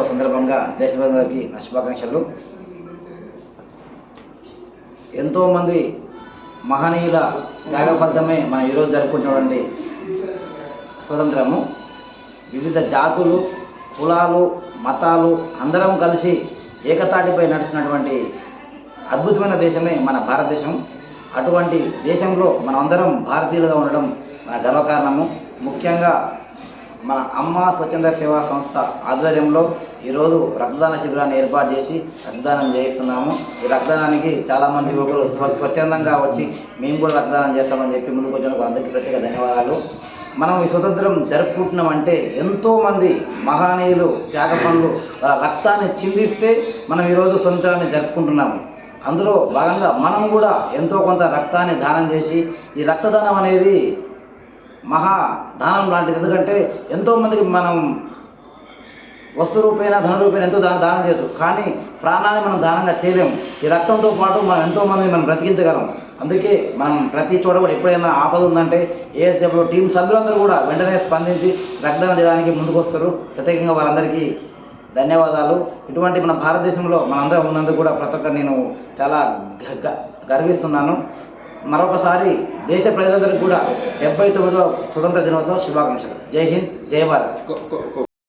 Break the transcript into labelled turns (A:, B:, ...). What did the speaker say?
A: దినోత్సవ సందర్భంగా దేశ నా శుభాకాంక్షలు. ఎంతోమంది మహనీయుల త్యాగ మనం ఈరోజు జరుపుకుంటున్నటువంటి స్వతంత్రము. వివిధ జాతులు కులాలు మతాలు అందరం కలిసి ఏకతాటిపై నడిచినటువంటి అద్భుతమైన దేశమే మన భారతదేశం. అటువంటి దేశంలో మనం అందరం భారతీయులుగా ఉండడం మన గర్వకారణము. ముఖ్యంగా మన అమ్మ స్వచ్ఛంద సేవా సంస్థ ఆధ్వర్యంలో ఈరోజు రక్తదాన శిబిరాన్ని ఏర్పాటు చేసి రక్తదానం చేయిస్తున్నాము. ఈ రక్తదానానికి చాలామంది యువకులు స్వ- స్వచ్ఛందంగా వచ్చి మేము కూడా రక్తదానం చేస్తామని చెప్పి ముందుకు వచ్చినందుకు అందరికీ ప్రత్యేక ధన్యవాదాలు. మనం ఈ స్వతంత్రం జరుపుకుంటున్నామంటే ఎంతోమంది మహానీయులు త్యాగపనులు రక్తాన్ని చిందిస్తే మనం ఈరోజు స్వతంత్రాన్ని జరుపుకుంటున్నాము. అందులో భాగంగా మనం కూడా ఎంతో కొంత రక్తాన్ని దానం చేసి ఈ రక్తదానం అనేది మహా దానం లాంటిది. ఎందుకంటే ఎంతోమందికి మనం వస్తు రూపేణ ధన రూపేణ ఎంతో దానం దానం చేయొచ్చు కానీ ప్రాణాన్ని మనం దానంగా చేయలేము. ఈ రక్తంతో పాటు మనం ఎంతోమందిని మనం బ్రతికించగలం. అందుకే మనం ప్రతి చోట కూడా ఎప్పుడైనా ఆపద ఉందంటే ఏఎస్డబ్ల్యూ టీం సభ్యులందరూ కూడా వెంటనే స్పందించి రక్తదానం చేయడానికి ముందుకు వస్తారు. ప్రత్యేకంగా వారందరికీ ధన్యవాదాలు. ఇటువంటి మన భారతదేశంలో మనందరం ఉన్నందుకు కూడా ప్రతి ఒక్కరు నేను చాలా గ- గర్విస్తున్నాను. మరొకసారి దేశ ప్రజలందరికీ కూడా డెబ్బై తొమ్మిదవ స్వతంత్ర దినోత్సవ శుభాకాంక్షలు. జై హింద్ జై భారత్.